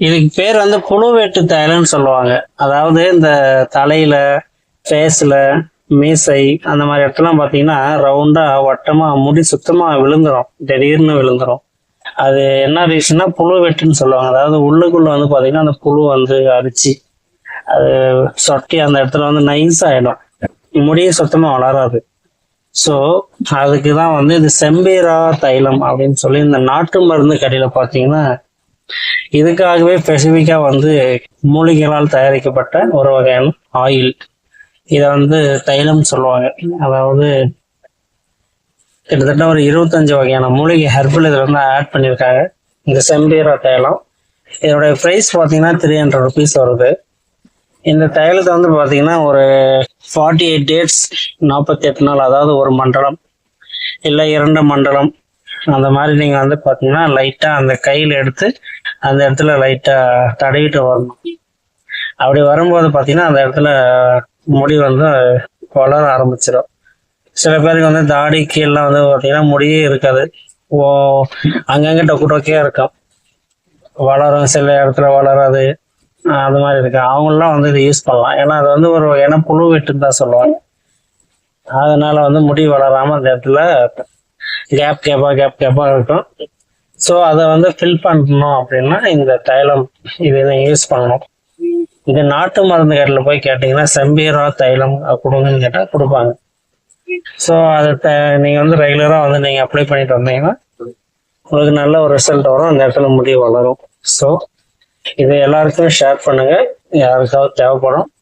இதுக்கு பேர் வந்து புழு வெட்டு தைலம்னு சொல்லுவாங்க. அதாவது இந்த தலையில ஃபேஸ்ல மீசை அந்த மாதிரி இடத்துலாம் பார்த்தீங்கன்னா ரவுண்டா வட்டமா முடி சுத்தமா விழுந்துரும். திடீர்னு விழுந்துரும். அது என்ன ரீசன்னா புழு வெட்டுன்னு சொல்லுவாங்க. அதாவது உள்ளுக்குள்ள வந்து பார்த்தீங்கன்னா அந்த புழு வந்து அரிச்சு அது சொட்டி அந்த இடத்துல வந்து நைஸ் ஆயிடும். முடியே சுத்தமா வளராது. ஸோ அதுக்கு தான் வந்து இது செம்பீரா தைலம் அப்படின்னு சொல்லி இந்த நாட்டு மருந்து கடையில் பார்த்தீங்கன்னா இதுக்காகவே ஸ்பெசிஃபிக்காக வந்து மூலிகைகளால் தயாரிக்கப்பட்ட ஒரு வகையான ஆயில் இதை வந்து தைலம் சொல்லுவாங்க. அதாவது கிட்டத்தட்ட ஒரு இருபத்தஞ்சு வகையான மூலிகை ஹெர்பல் இதில் வந்து ஆட் பண்ணியிருக்காங்க. இந்த செம்பீரா தைலம். இதோடைய ப்ரைஸ் பார்த்தீங்கன்னா த்ரீ ஹண்ட்ரட் ருபீஸ் வருது. இந்த தைலத்தை வந்து பார்த்தீங்கன்னா ஒரு ஃபார்ட்டி எயிட் டேட்ஸ் நாற்பத்தி எட்டு நாள் அதாவது ஒரு மண்டலம் இல்லை இரண்டு மண்டலம் அந்த மாதிரி நீங்கள் வந்து பார்த்தீங்கன்னா லைட்டாக அந்த கையில் எடுத்து அந்த இடத்துல லைட்டாக தடவிட்டு வரணும். அப்படி வரும்போது பார்த்தீங்கன்னா அந்த இடத்துல முடி வந்து வளர ஆரம்பிச்சிடும். சில பேருக்கு வந்து தாடி கீழெலாம் வந்து பார்த்தீங்கன்னா முடியே இருக்காது. ஓ அங்கங்கே டொக்கு டொக்கையாக இருக்கும். வளரும் சில இடத்துல வளராது. அது மாதிரி இருக்கு. அவங்களாம் வந்து இதை யூஸ் பண்ணலாம். ஏன்னா அது வந்து ஒரு ஏன்னா புழு வெட்டுன்னு தான் சொல்லுவாங்க. அதனால வந்து முடி வளராம அந்த இடத்துல கேப் கேப்பா கேப் கேப்பா இருக்கும். ஸோ அதை வந்து ஃபில் பண்ணணும் அப்படின்னா இந்த தைலம் இதை யூஸ் பண்ணணும். இது நாட்டு மருந்து கடையில் போய் கேட்டிங்கன்னா செம்பீரா தைலம் கொடுங்கன்னு கேட்டால் கொடுப்பாங்க. ஸோ அதை த- வந்து ரெகுலராக வந்து நீங்கள் அப்ளை பண்ணிட்டு வந்தீங்கன்னா உங்களுக்கு நல்ல ஒரு ரிசல்ட் வரும். அந்த இடத்துல முடி வளரும். ஸோ இது எல்லாருக்கும் ஷேர் பண்ணுங்க. யாருக்காவது தேவைப்படும்.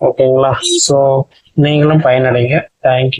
ஓகேங்களா ஸோ நீங்களும் பயனடைங்க. தேங்க்யூ